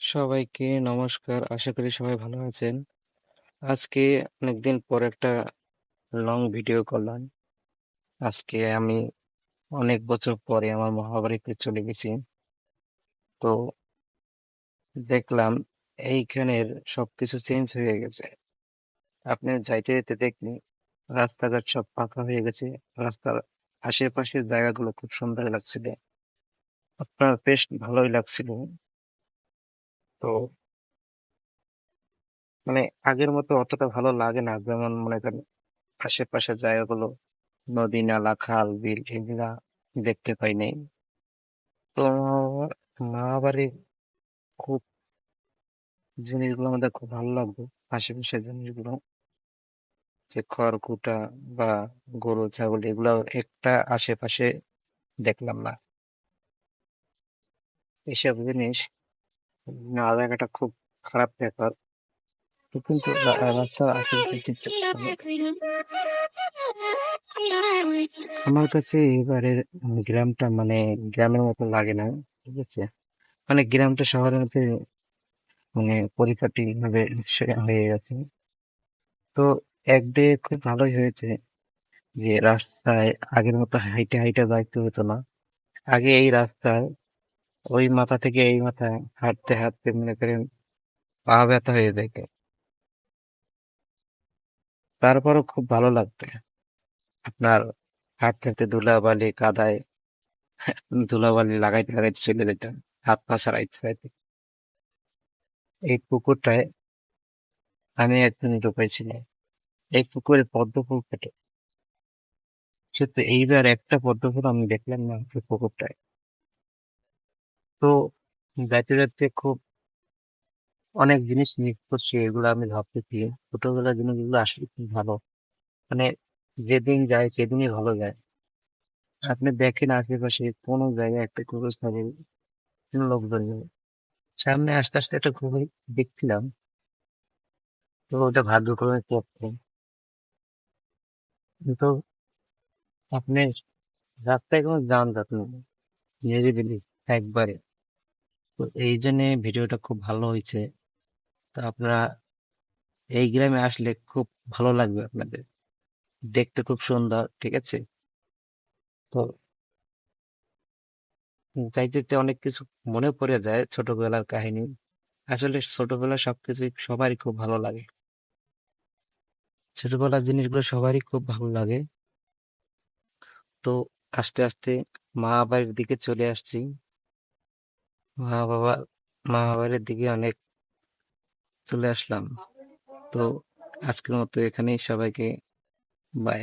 সবাইকে নমস্কার। আশা করি সবাই ভালো আছেন। আজকে অনেকদিন পর একটা লং ভিডিও করলাম। আজকে আমি অনেক বছর পরে আমার মহাবাড়িতে চলে গেছি। তো দেখলাম এইখানের সবকিছু চেঞ্জ হয়ে গেছে। আপনি যাইতে যেতে দেখবেন রাস্তাঘাট সব পাকা হয়ে গেছে। রাস্তার আশেপাশের জায়গাগুলো খুব সুন্দর লাগছিল। আপনার বেশ ভালোই লাগছিল। তো মানে আগের মতো অতটা ভালো লাগে না। যেমন মনে করেন আশেপাশে জায়গাগুলো, নদী, নালা, খাল, বিল এগুলা দেখতে পাই নাই। তো মামাবাড়ির খুব জিনিসগুলো আমাদের খুব ভালো লাগতো। আশেপাশের জিনিসগুলো যে খড়কুটা বা গরু, ছাগল এগুলো একটা আশেপাশে দেখলাম না। এসব জিনিস না লাগাটা খুব খারাপ ব্যাপার। তো কিন্তু আমার কাছে এবারের গ্রামটা মানে গ্রামের মতো লাগে না ঠিক আছে? মানে গ্রামটা শহরের কাছে মানে পরিপাটি ভাবে হয়ে গেছে। তো এক ডে খুব ভালোই হয়েছে যে রাস্তায় আগের মতো হাইটে হাইটে যাইতে হতো না। আগে এই রাস্তায় ওই মাথা থেকে এই মাথায় হাঁটতে হাঁটতে মনে করেন পা ব্যথা হয়ে যেত তারপরও খুব ভালো লাগতো। আপনার হাঁটতে হাঁটতে ধুলাবালি কাদায় ধুলাবালি লাগাইতে লাগাইতে চলে যেতাম। হাত পা ছাড়াইতে ছাড়াইতে এই পুকুরটায় আমি একদিন ঢুকাইছিলাম এই পুকুরে পদ্ম ফুল ফোটে। কিন্তু এইবার একটা পদ্ম ফুল আমি দেখলাম না পুকুরটায়। তো যাইতে খুব অনেক জিনিস মিস করছি, এগুলো আমি ভাবতেছি। ছোটবেলার জিনিসগুলো আসলে খুব ভালো। মানে যেদিন যায় সেদিনই ভালো যায়। আপনি দেখেন আশেপাশে কোনো জায়গায় একটা কবরস্থানে কোনো লোকজন নেই। সামনে আস্তে আস্তে একটা খুবই দেখছিলাম। তো ওটা ভাগ্যক্রমে পড়তো কিন্তু আপনি রাস্তায় কোনো যানজট নেই। নিরিবিলি একবারে। তো এই জন্য ভিডিওটা খুব ভালো হয়েছে। তো আপনারা এই গ্রামে আসলে খুব ভালো লাগবে আপনাদের। দেখতে খুব সুন্দর, ঠিক আছে? তো যাইতে অনেক কিছু মনে পড়ে যায় ছোটবেলার কাহিনী। আসলে ছোটবেলার সবকিছু সবারই খুব ভালো লাগে। ছোটবেলার জিনিসগুলো সবারই খুব ভালো লাগে। তো আস্তে আস্তে মা বাড়ির দিকে চলে আসছি। মা বাবা মা বাবারের দিকে অনেক চলে আসলাম। তো আজকের মতো এখানেই সবাইকে বাই